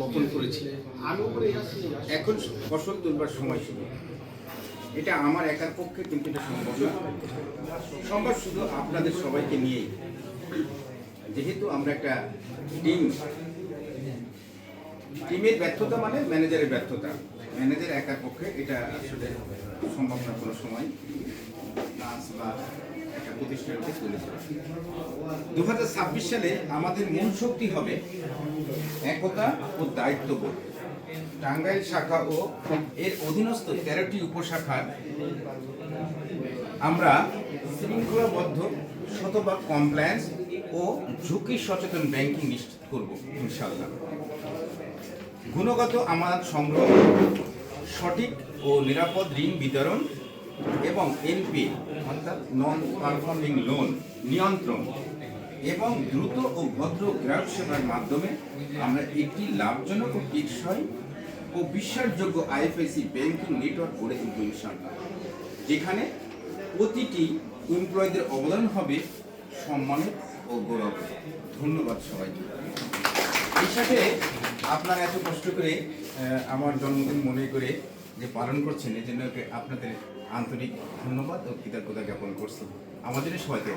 বপন করেছি। এখন ফসল তুলবার সময় শুরু। এটা আমার একার পক্ষে কিন্তু এটা সম্ভব না। সম্ভব শুধু আপনাদের সবাইকে নিয়েই। যেহেতু আমরা একটা টিম, টিমের ব্যর্থতা মানে ম্যানেজারের ব্যর্থতা। ম্যানেজার একার পক্ষে এটা আসলে সম্ভব না কোনো সময়। বা প্রতিষ্ঠানকে তুলে ধরা দু সালে আমাদের মূল শক্তি হবে একতা ও দায়িত্ববোধ। টাঙ্গাইল শাখা ও এর অধীনস্থ তেরোটি উপশাখার আমরা শৃঙ্খলাবদ্ধ, শতভাগ কমপ্লায়েন্স ও ঝুঁকি সচেতন ব্যাংকিং নিশ্চিত করব ইনশাল্লাহ গুণগত আমানত সংগ্রহ, সঠিক ও নিরাপদ ঋণ বিতরণ এবং এনপি অর্থাৎ নন পারফর্মিং লোন নিয়ন্ত্রণ। এবং দ্রুত ও ভদ্র গ্রাহক সেবার মাধ্যমে আমরা একটি লাভজনক ও টেকসই ও বিশ্বাসযোগ্য আইএফআইসি ব্যাংকিং নেটওয়ার্ক গড়ে তুলব ইনশাল্লাহ যেখানে প্রতিটি এমপ্লয়ীদের অবদান হবে সম্মানের ও গৌরব ধন্যবাদ সবাইকে। এই সাথে আপনারা এত কষ্ট করে আমার জন্মদিন মনে করে যে পালন করছেন এই জন্য আপনাদের আন্তরিক ধন্যবাদ ও কৃতজ্ঞতা জ্ঞাপন করছি। আমাদের সবাইকে